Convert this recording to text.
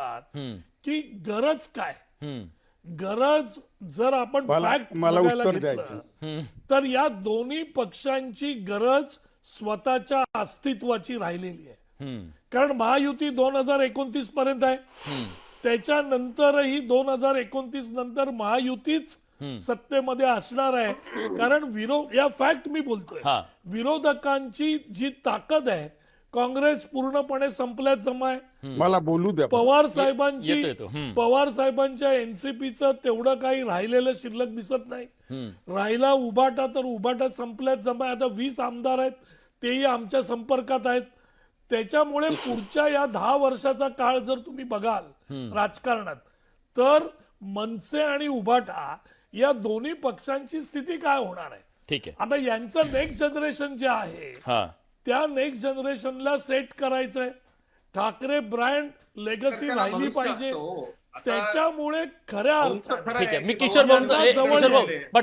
हम्म, की गरज काय? हम्म, गरज जर आपण फॅक्ट मला बघायला उत्तर घेतलं. तर या दोन्ही पक्षांची गरज स्वतःच्या अस्तित्वाची राहिलेली आहे. कारण महायुती दोन हजार एकोणतीस पर्यंत आहे. त्याच्यानंतरही दोन हजार एकोणतीस नंतर महायुतीच सत्तेमध्ये असणार आहे. कारण विरोध या फॅक्ट मी बोलतोय. हा. विरोधकांची जी ताकद आहे काँग्रेस पूर्णपणे संपल्यात जमा आहे मला बोलू द्या. पवार साहेबांची. पवार साहेबांच्या एनसीपीचं तेवढं काही राहिलेलं शिल्लक दिसत नाही. राहिला उभाटा तर उभाटा संपल्यात जमा आहे. आता वीस आमदार आहेत तेही आमच्या संपर्कात आहेत. त्याच्यामुळे पुढच्या या दहा वर्षाचा काळ जर तुम्ही बघाल राजकारणात तर मनसे आणि उभाटा या दोन्ही पक्षांची स्थिती काय होणार आहे? ठीक आहे. आता यांचं नेक्स्ट जनरेशन जे आहे हा. त्या नेक्स्ट जनरेशनला सेट करायचंय. ठाकरे ब्रँड लेगसी राहिली पाहिजे. त्याच्यामुळे खऱ्या ठीक आहे मी किशोर भाऊ.